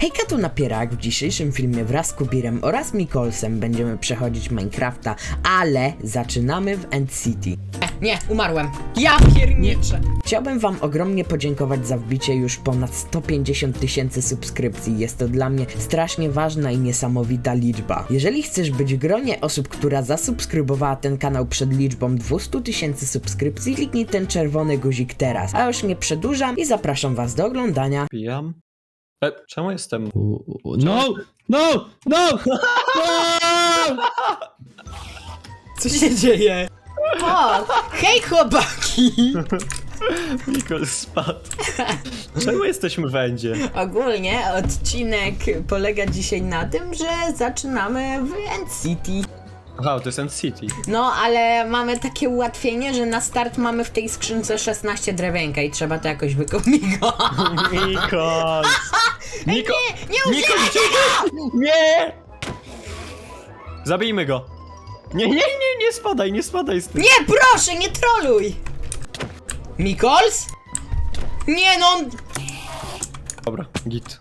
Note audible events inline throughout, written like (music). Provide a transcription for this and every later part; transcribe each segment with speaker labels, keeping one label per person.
Speaker 1: Hejka tu Napierak, w dzisiejszym filmie wraz z Kubirem oraz Mikolsem będziemy przechodzić Minecrafta, ale zaczynamy w End City.
Speaker 2: Nie, umarłem. Ja pierniczę.
Speaker 1: Chciałbym wam ogromnie podziękować za wbicie już ponad 150 tysięcy subskrypcji. Jest to dla mnie strasznie ważna i niesamowita liczba. Jeżeli chcesz być w gronie osób, która zasubskrybowała ten kanał przed liczbą 200 tysięcy subskrypcji, kliknij ten czerwony guzik teraz. A już nie przedłużam i zapraszam was do oglądania.
Speaker 3: Pijam? E, czemu jestem?
Speaker 4: No! No! No! No!
Speaker 2: Co się dzieje? O, hej chłopaki!
Speaker 3: Nikol spadł. Czemu jesteśmy w Endzie?
Speaker 2: Ogólnie odcinek polega dzisiaj na tym, że zaczynamy w End City.
Speaker 3: Aha, to jest End City.
Speaker 2: No, ale mamy takie ułatwienie, że na start mamy w tej skrzynce 16 drewienka i trzeba to jakoś wykombinować.
Speaker 3: Nikol! Nikol!
Speaker 2: Nie
Speaker 3: Nikol,
Speaker 2: używaj
Speaker 3: Nie! Zabijmy go! Nie, nie, nie, nie spadaj, nie spadaj z tym.
Speaker 2: Nie, proszę, nie troluj! Mikols? Nie no, on-
Speaker 3: Dobra, git.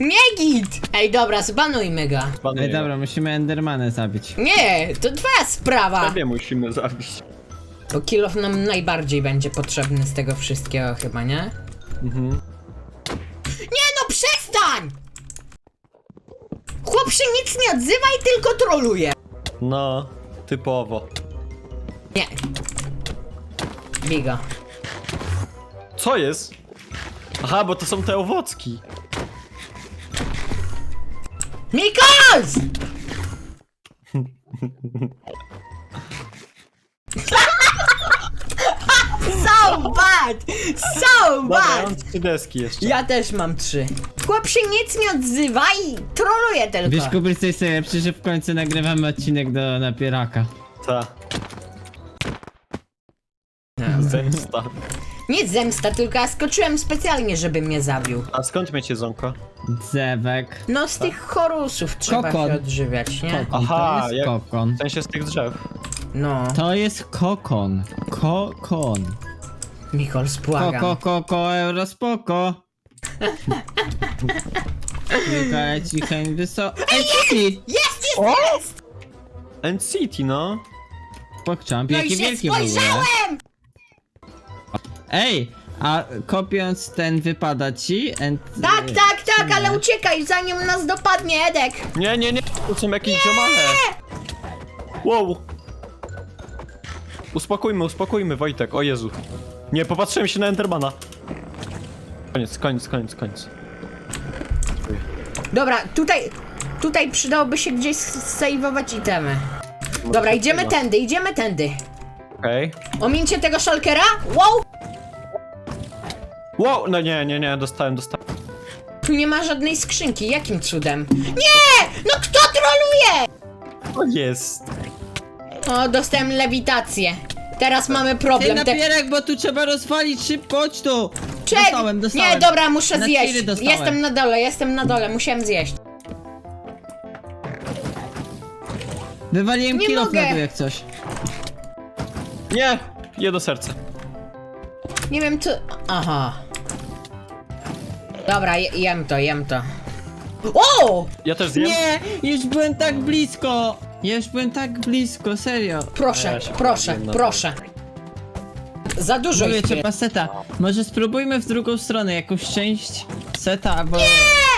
Speaker 2: nie git! Ej, dobra, zbanujmy go.
Speaker 4: Ej, dobra, musimy Endermanę zabić.
Speaker 2: Nie, to twoja sprawa.
Speaker 3: Ciebie musimy zabić.
Speaker 2: Bo kilof nam najbardziej będzie potrzebny z tego wszystkiego chyba, nie?
Speaker 3: Mhm.
Speaker 2: Przestań! Chłop się nic nie odzywa i tylko troluje.
Speaker 3: No, typowo.
Speaker 2: Nie. Bigo.
Speaker 3: Co jest? Aha, bo to są te owocki.
Speaker 2: Mikols! (laughs) bad! So
Speaker 3: Dobra, ja
Speaker 2: bad!
Speaker 3: mam trzy deski jeszcze.
Speaker 2: Ja też mam trzy. Chłop się nic nie odzywa i troluje tylko.
Speaker 4: Wiesz, Kubrick, co jest najlepsze, że w końcu nagrywamy odcinek do napieraka.
Speaker 3: Ta. (laughs) Zemsta.
Speaker 2: Nie zemsta, tylko ja skoczyłem specjalnie, żeby mnie zabił.
Speaker 3: A skąd miecie zonko?
Speaker 4: Dzewek.
Speaker 2: No z tych chorusów trzeba
Speaker 4: Kokon.
Speaker 2: się odżywiać, nie?
Speaker 4: Kokon,
Speaker 3: Aha,
Speaker 4: to jest
Speaker 3: jak-
Speaker 4: kokon.
Speaker 3: W sensie z tych drzew.
Speaker 2: No,
Speaker 4: To jest kokon. Kokon.
Speaker 2: Mikol, spłagam.
Speaker 4: Koko, koko, euro, spoko. Kilka (laughs) leci chęć wysoko. Ej, City!
Speaker 2: Jest, jest, jest!
Speaker 3: End City, no.
Speaker 4: Pokczamp,
Speaker 2: No i
Speaker 4: jakie
Speaker 2: się
Speaker 4: wielkie w ogóle.
Speaker 2: spojrzałem!
Speaker 4: Ej, a kopiąc ten wypada ci? And,
Speaker 2: Tak, tak, tak, ale uciekaj, zanim nas dopadnie Edek.
Speaker 3: Nie, nie, nie, to są jakieś ziomale. Wow. Uspokójmy, uspokójmy, Wojtek, o Jezu. Nie, popatrzyłem się na Endermana. Koniec, koniec, koniec, koniec.
Speaker 2: Dobra, tutaj, tutaj przydałoby się gdzieś sejwować itemy. Dobra, idziemy tędy, idziemy tędy.
Speaker 3: Okej.
Speaker 2: Omincie tego szalkera? Wow!
Speaker 3: Wow, no nie, nie, nie, dostałem, dostałem.
Speaker 2: Tu nie ma żadnej skrzynki, jakim cudem? Nie! No kto troluje?
Speaker 3: O, jest.
Speaker 2: O, dostałem lewitację. Teraz mamy
Speaker 4: Ty
Speaker 2: problem. Te...
Speaker 4: napierak, bo tu trzeba rozwalić szybko, chodź tu!
Speaker 2: Czek-
Speaker 4: Dostałem, dostałem.
Speaker 2: Nie, dobra, muszę
Speaker 4: Na
Speaker 2: zjeść.
Speaker 4: tiry dostałem.
Speaker 2: Jestem na dole, jestem na dole, musiałem zjeść.
Speaker 4: Wywaliłem
Speaker 2: Nie
Speaker 4: kilo
Speaker 2: mogę.
Speaker 4: na dół jak coś.
Speaker 3: Nie, je do serca.
Speaker 2: Nie wiem co... Aha. Dobra, je, jem to, jem to. O!
Speaker 3: Ja też zjem.
Speaker 4: Nie, już byłem tak blisko! Ja już byłem tak blisko, serio.
Speaker 2: Proszę,
Speaker 3: Ja się
Speaker 2: proszę,
Speaker 3: na
Speaker 2: proszę. Za dużo
Speaker 4: Mówię,
Speaker 2: ich tu jest.
Speaker 4: trzeba seta. Może spróbujmy w drugą stronę, jakąś część seta albo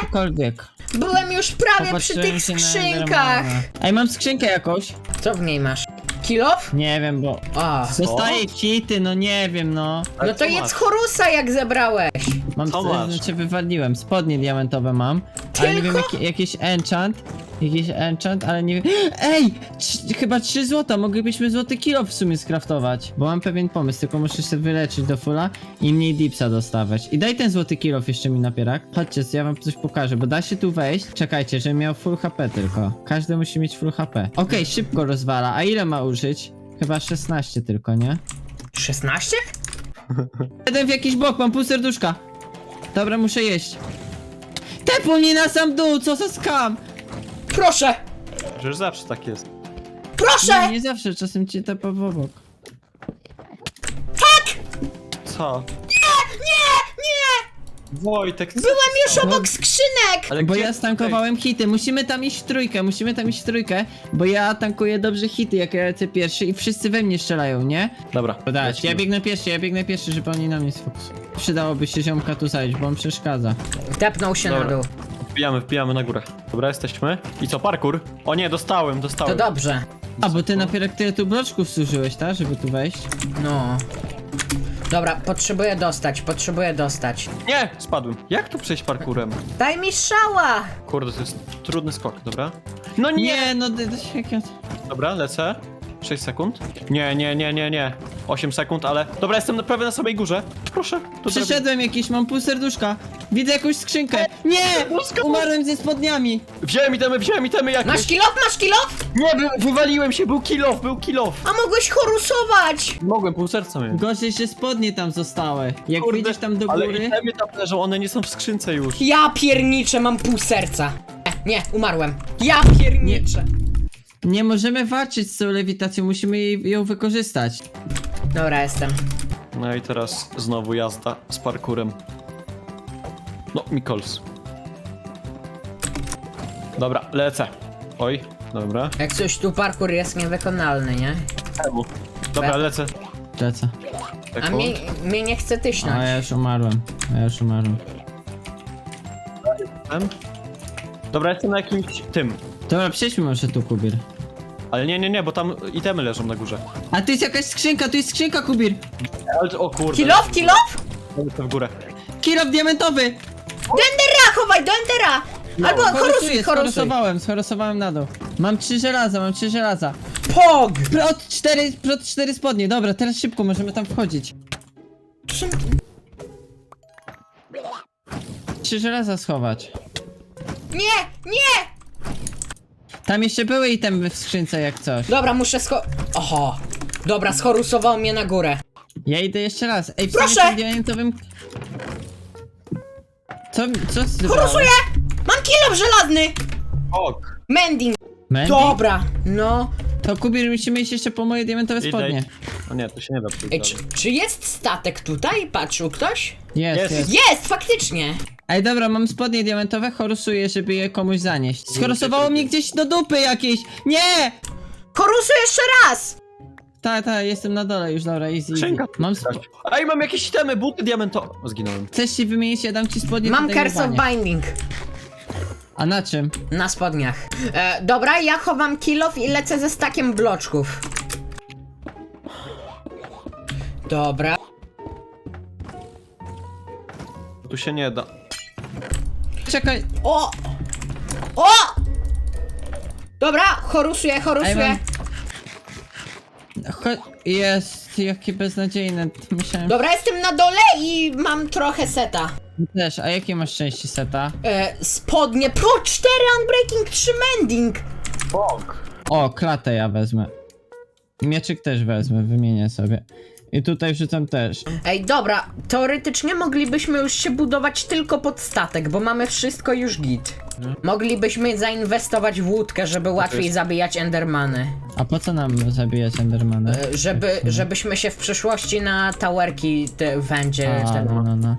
Speaker 4: cokolwiek.
Speaker 2: Byłem już prawie przy
Speaker 4: Popatrzyłem
Speaker 2: tych
Speaker 4: się na
Speaker 2: skrzynkach.
Speaker 4: Endermana. Ej, mam skrzynkę jakąś.
Speaker 2: Co w niej masz? Kilof?
Speaker 4: Nie wiem, bo...
Speaker 2: A.
Speaker 4: Zostaje kity, no nie wiem, no.
Speaker 3: Ale
Speaker 2: No to
Speaker 3: co
Speaker 2: jedz
Speaker 3: masz?
Speaker 2: chorusa jak zebrałeś.
Speaker 4: Mam
Speaker 3: Co masz?
Speaker 4: znaczy wywaliłem. Spodnie diamentowe mam. Ale nie wiem,
Speaker 2: Tylko?
Speaker 4: jaki, jakiś enchant. Jakiś enchant, ale nie wiem. Ej! Trz, chyba 3 złota. Moglibyśmy złoty kilo w sumie skraftować. Bo mam pewien pomysł, tylko muszę się wyleczyć do fulla i mniej dipsa dostawać. I daj ten złoty kilo jeszcze mi napierak. Chodźcie, ja wam coś pokażę, bo da się tu wejść. Czekajcie, żebym miał full HP tylko. Każdy musi mieć full HP. Okej, szybko rozwala. A ile ma użyć? Chyba 16 tylko, nie?
Speaker 2: 16? (laughs)
Speaker 4: Jeden w jakiś bok, mam pół serduszka. Dobra, muszę jeść. Tepnął mnie na sam dół, co za skam!
Speaker 2: Proszę!
Speaker 3: Przecież zawsze tak jest.
Speaker 2: Proszę!
Speaker 4: Nie, nie zawsze, czasem cię tepa w obok.
Speaker 3: Co?
Speaker 2: Nie! Nie!
Speaker 3: Wojtek, co
Speaker 2: Byłem
Speaker 3: się
Speaker 2: już
Speaker 3: stało?
Speaker 2: obok skrzynek!
Speaker 3: Ale
Speaker 4: Bo
Speaker 3: gdzie-
Speaker 4: ja stankowałem hity, musimy tam iść w trójkę, musimy tam iść w trójkę, bo ja tankuję dobrze hity, jak ja lecę pierwszy i wszyscy we mnie strzelają, nie?
Speaker 3: Dobra,
Speaker 4: Podać,
Speaker 3: lecimy.
Speaker 4: ja biegnę pierwszy, ja biegnę pierwszy, żeby oni na mnie sfokusują. Przydałoby się ziomka tu sadzić, bo on przeszkadza.
Speaker 2: Tepnął się na
Speaker 3: Dobra.
Speaker 2: dół.
Speaker 3: Wbijamy, wbijamy na górę. Dobra, jesteśmy. I co, parkour? O nie, dostałem,
Speaker 2: To
Speaker 3: dostałem.
Speaker 2: dobrze.
Speaker 4: A, bo ty napierek tyle tu bloczków zużyłeś, tak? Żeby tu wejść?
Speaker 2: No. Dobra, potrzebuję dostać, potrzebuję dostać.
Speaker 3: Nie, spadłem. Jak tu przejść parkurem?
Speaker 2: Daj mi szała!
Speaker 3: Kurde, to jest trudny skok, dobra? No nie!
Speaker 4: Nie, no d- d- jak ja...
Speaker 3: Dobra, lecę. 6 sekund. Nie, nie, nie, nie, nie. 8 sekund, ale... Dobra, jestem na- prawie na samej górze. Proszę. Tu
Speaker 4: Przyszedłem jakiś, mam pół serduszka. Widzę jakąś skrzynkę. Nie! Umarłem ze spodniami.
Speaker 3: Wziąłem itemy, wziąłem itemy jakieś.
Speaker 2: Masz kilof, masz kilof?
Speaker 3: Nie, wy, wywaliłem się, był kill off, był kill off.
Speaker 2: A mogłeś chorusować!
Speaker 3: Mogłem, pół serca miałem.
Speaker 4: Gorzej, że spodnie tam zostały. Jak
Speaker 3: Kurde,
Speaker 4: wyjdziesz tam do
Speaker 3: Ale
Speaker 4: góry...
Speaker 3: itemy tam leżą, one nie są w skrzynce już.
Speaker 2: Ja pierniczę, mam pół serca. Nie, nie, umarłem. Ja pierniczę.
Speaker 4: Nie możemy walczyć z tą lewitacją, musimy jej, ją wykorzystać.
Speaker 2: Dobra, jestem.
Speaker 3: No i teraz znowu jazda z parkurem. No, Mikols. Dobra, lecę. Oj, dobra.
Speaker 2: Jak coś tu parkour jest niewykonalny, nie?
Speaker 3: Czemu? Dobra,
Speaker 2: Be-
Speaker 3: lecę.
Speaker 4: Lecę.
Speaker 2: A mnie, mnie nie chce
Speaker 4: A
Speaker 2: tyśnąć.
Speaker 4: ja już umarłem. A ja już umarłem.
Speaker 3: Em. Dobra, jestem na jakimś tym.
Speaker 4: Dobra, przejdźmy może tu, Kubir.
Speaker 3: Ale nie, nie, nie, bo tam itemy leżą na górze.
Speaker 4: A tu jest jakaś skrzynka, tu jest skrzynka, Kubir!
Speaker 3: Ale, o kurde.
Speaker 2: Kilof, kilof?
Speaker 3: Lecę w górę.
Speaker 4: Kirov diamentowy!
Speaker 2: Do Endera, chowaj, do Endera! Albo chorusuj,
Speaker 4: Chorusuję,
Speaker 2: chorusuj.
Speaker 4: schorosowałem, schorosowałem na dół. Mam trzy żelaza, mam trzy żelaza.
Speaker 2: Pog!
Speaker 4: Prot cztery, prot cztery spodnie, dobra, teraz szybko, możemy tam wchodzić. Trzy żelaza schować.
Speaker 2: Nie, nie!
Speaker 4: Tam jeszcze były itemy w skrzynce jak coś.
Speaker 2: Dobra, muszę scho... Oho. Dobra, schorusował mnie na górę.
Speaker 4: Ja idę jeszcze raz. Ej, w
Speaker 2: Proszę!
Speaker 4: sumie tym diamentowym... Co, co zdybrałeś?
Speaker 2: Chorusuję! Mam kilof żelazny!
Speaker 3: Ok.
Speaker 2: Mending.
Speaker 4: Mandy?
Speaker 2: Dobra, no.
Speaker 4: To Kubir, musimy iść jeszcze po moje diamentowe
Speaker 3: Idę.
Speaker 4: spodnie.
Speaker 3: O nie, to się nie da
Speaker 2: Ej, czy, czy jest statek tutaj? Patrzył ktoś?
Speaker 4: Jest,
Speaker 3: Jest.
Speaker 4: jest.
Speaker 2: Jest, faktycznie.
Speaker 4: Ej, dobra, mam spodnie diamentowe, chorusuję, żeby je komuś zanieść. Schorosowało mnie gdzieś do dupy jakieś! Nie!
Speaker 2: Chorusuj jeszcze raz!
Speaker 4: Ta, ta, jestem na dole już, dobra, easy, easy.
Speaker 3: Skrzynka.
Speaker 4: Mam sp-
Speaker 3: Ej, mam jakieś itemy, buty diamentowe. O, zginąłem.
Speaker 4: Chcesz się wymienić, ja dam ci spodnie
Speaker 2: Mam Curse of. Binding.
Speaker 4: A na czym?
Speaker 2: Na spodniach. E, dobra, ja chowam kilof i lecę ze stakiem bloczków. Dobra.
Speaker 3: Tu się nie da.
Speaker 4: Czekaj,
Speaker 2: O! O! Dobra, chorusuję,
Speaker 4: Ej,
Speaker 2: chorusuję.
Speaker 4: mam... Jest, jakie beznadziejne, myślałem...
Speaker 2: Dobra, jestem na dole i mam trochę seta.
Speaker 4: Też, a jakie masz części seta?
Speaker 2: E, spodnie Pro 4 Unbreaking 3 Mending.
Speaker 3: Bok.
Speaker 4: O, klatę ja wezmę. Mieczyk też wezmę, wymienię sobie. I tutaj wrzucam też.
Speaker 2: Ej, dobra, teoretycznie moglibyśmy już się budować tylko pod statek, bo mamy wszystko już git. Moglibyśmy zainwestować w łódkę, żeby łatwiej
Speaker 3: jest-
Speaker 2: zabijać endermany.
Speaker 4: A po co nam zabijać Endermana?
Speaker 2: E, Żeby, żebyśmy się w przyszłości na towerki te wędzie
Speaker 4: A,
Speaker 2: ten...
Speaker 4: no, no, no.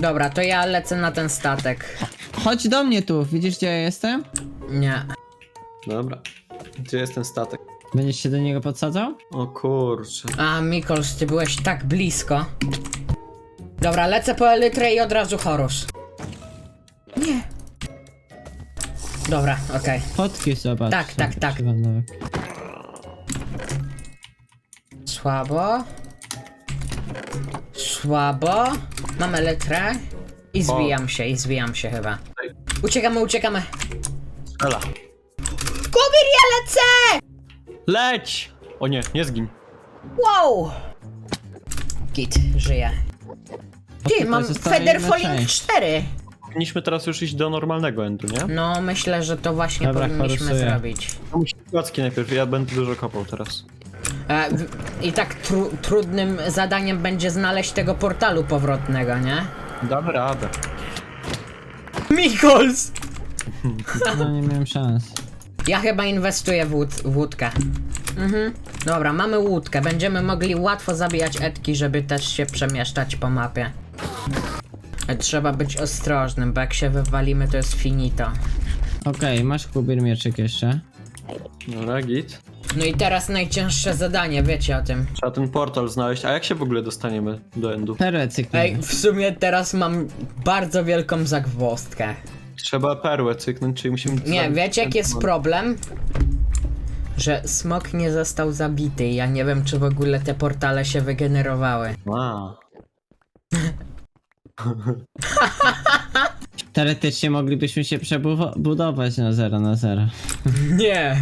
Speaker 2: Dobra, to ja lecę na ten statek.
Speaker 4: Chodź do mnie tu, widzisz gdzie ja jestem?
Speaker 2: Nie.
Speaker 3: Dobra. Gdzie jest ten statek?
Speaker 4: Będziesz się do niego podsadzał?
Speaker 3: O kurczę.
Speaker 2: A, Mikols, ty byłeś tak blisko. Dobra, lecę po elytrę i od razu Horus. Nie. Dobra, okej.
Speaker 4: Fotki zobacz.
Speaker 2: Tak, tak, tak.
Speaker 4: Przypadkowe.
Speaker 2: Słabo. Słabo. Mam elytrę. I zwijam się, i zwijam się chyba. Uciekamy, uciekamy.
Speaker 3: Strzela. Leć! O nie, nie zgin.
Speaker 2: Wow! Git, żyję. Ty, mam Feather Falling
Speaker 4: część.
Speaker 2: 4.
Speaker 3: Powinniśmy teraz już iść do normalnego endu, nie?
Speaker 2: No, myślę, że to właśnie
Speaker 4: Dobra,
Speaker 2: powinniśmy
Speaker 4: chorusuję.
Speaker 2: zrobić.
Speaker 3: To musi kłacki najpierw, ja będę dużo kopał teraz.
Speaker 2: E, w, I tak tru, trudnym zadaniem będzie znaleźć tego portalu powrotnego, nie?
Speaker 3: Damy radę.
Speaker 2: Mikols! (laughs)
Speaker 4: No nie miałem szans.
Speaker 2: Ja chyba inwestuję w, łód, w łódkę. Mhm. Dobra, mamy łódkę. Będziemy mogli łatwo zabijać etki, żeby też się przemieszczać po mapie. Trzeba być ostrożnym, bo jak się wywalimy, to jest finito.
Speaker 4: Okej, masz kubir mieczyk jeszcze.
Speaker 3: Dobra, git.
Speaker 2: No i teraz najcięższe zadanie, wiecie o tym.
Speaker 3: Trzeba ten portal znaleźć. A jak się w ogóle dostaniemy do endu?
Speaker 4: Cyknij.
Speaker 2: Ej, w sumie teraz mam bardzo wielką zagwozdkę.
Speaker 3: Trzeba perłę cyknąć, czyli musimy...
Speaker 2: Nie,
Speaker 3: zabić
Speaker 2: wiecie jaki jest problem? Że smok nie został zabity i ja nie wiem, czy w ogóle te portale się wygenerowały. (laughs)
Speaker 3: A.
Speaker 4: Teoretycznie moglibyśmy się przebudować na 0 na 0.
Speaker 2: Nie!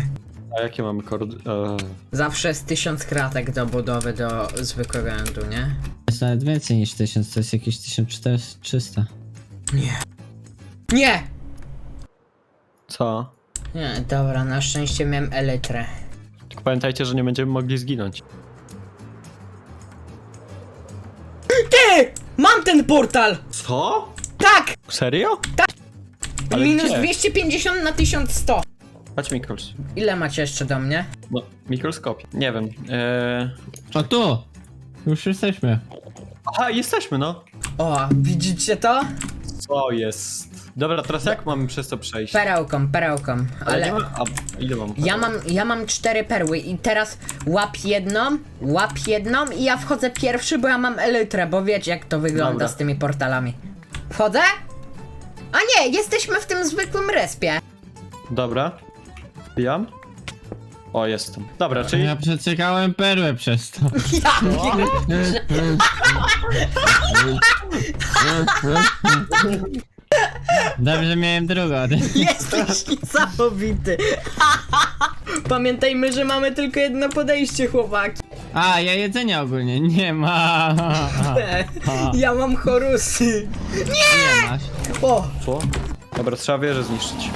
Speaker 3: A jakie mamy kordy? Eee.
Speaker 2: Zawsze jest tysiąc kratek do budowy do zwykłego endu, nie?
Speaker 4: Jest nawet więcej niż 1000, to jest jakieś 1300.
Speaker 2: Nie! Nie!
Speaker 3: Co?
Speaker 2: Nie, dobra, na szczęście miałem elytrę.
Speaker 3: Tylko pamiętajcie, że nie będziemy mogli zginąć.
Speaker 2: Ty! Mam ten portal!
Speaker 3: Co?
Speaker 2: Tak!
Speaker 3: Serio? Ale
Speaker 2: Minus
Speaker 3: gdzie?
Speaker 2: 250 na 1100.
Speaker 3: Chodź Mikols.
Speaker 2: Ile macie jeszcze do mnie?
Speaker 3: No, Mikols kopie. Nie wiem. Eee...
Speaker 4: O tu! Już jesteśmy.
Speaker 3: Aha, jesteśmy no.
Speaker 2: O, widzicie to?
Speaker 3: Co jest? Dobra, teraz jak mamy przez to przejść?
Speaker 2: Perełką, perełką, ale...
Speaker 3: ma... A, ile mam?
Speaker 2: Ja mam, ja mam cztery perły i teraz łap jedną, łap jedną i ja wchodzę pierwszy, bo ja mam elytrę, bo wiecie jak to wygląda
Speaker 3: Dobra.
Speaker 2: z tymi portalami. Wchodzę? A nie, jesteśmy w tym zwykłym respie.
Speaker 3: Dobra. Wbijam. O, jestem. Dobra, czyli...
Speaker 4: Ja przeczekałem perłę przez to. (laughs)
Speaker 2: Ja (laughs) (laughs)
Speaker 4: Dobrze miałem drugą. (laughs)
Speaker 2: Jesteś niesamowity. (laughs) Pamiętajmy, że mamy tylko jedno podejście, chłopaki.
Speaker 4: A, ja jedzenia ogólnie nie ma. (laughs)
Speaker 2: Ja mam chorusy.
Speaker 4: Nie masz.
Speaker 2: O,
Speaker 3: Co? Dobra, trzeba wieżę zniszczyć.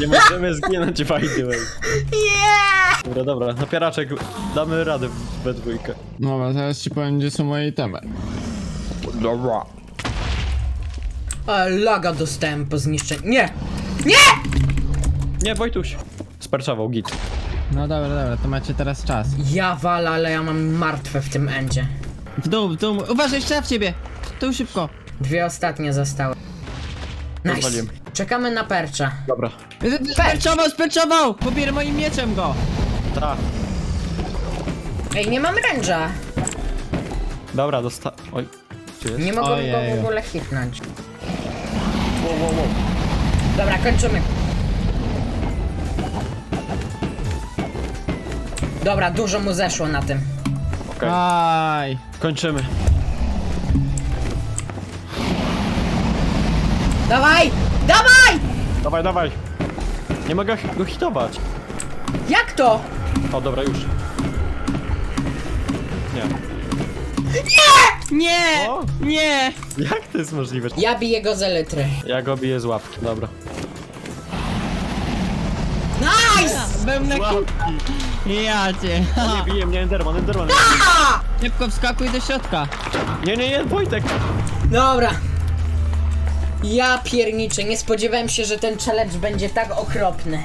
Speaker 3: Nie możemy zginąć the way.
Speaker 2: nie!
Speaker 3: Dobra, dobra, napieraczek, damy radę w- we dwójkę.
Speaker 4: Dobra, zaraz ci powiem, gdzie są moje itemy.
Speaker 3: Dobra.
Speaker 2: A, laga dostałem po zniszczeniu. Nie! Nie!
Speaker 3: Nie, Wojtuś. Sparczował, git.
Speaker 4: No dobra, dobra, to macie teraz czas.
Speaker 2: Ja wala, ale ja mam martwe w tym endzie.
Speaker 4: W dół, w dół. Uważaj, jeszcze w ciebie. Tu szybko.
Speaker 2: Dwie ostatnie zostały. Nice.
Speaker 3: Rozwaliłem.
Speaker 2: Czekamy na percza.
Speaker 3: Dobra.
Speaker 4: Sperczował, sperczował! Pobierę moim mieczem go.
Speaker 3: Tak.
Speaker 2: Ej, nie mam ręża.
Speaker 3: Dobra, dosta... Oj. Gdzie jest?
Speaker 2: Nie mogłem go
Speaker 4: Ojeju.
Speaker 2: w ogóle hitnąć.
Speaker 3: Wow, wow, wow.
Speaker 2: Dobra, kończymy. Dobra, dużo mu zeszło na tym.
Speaker 3: Okej,
Speaker 4: Aj.
Speaker 3: kończymy.
Speaker 2: Dawaj! Dawaj!
Speaker 3: Dawaj, dawaj. Nie mogę go hitować.
Speaker 2: Jak to?
Speaker 3: O, dobra, już. Nie.
Speaker 4: Nie!
Speaker 3: O!
Speaker 4: Nie!
Speaker 3: Jak to jest możliwe?
Speaker 2: Ja biję go z elytry.
Speaker 3: Ja go biję z łapki, dobra.
Speaker 2: Nice!
Speaker 4: Byłem na Ja cię.
Speaker 3: Nie bije mnie Enderman, Enderman.
Speaker 4: Szybko wskakuj do środka.
Speaker 3: Nie, nie, nie, Wojtek.
Speaker 2: Dobra. Ja pierniczę, nie spodziewałem się, że ten challenge będzie tak okropny.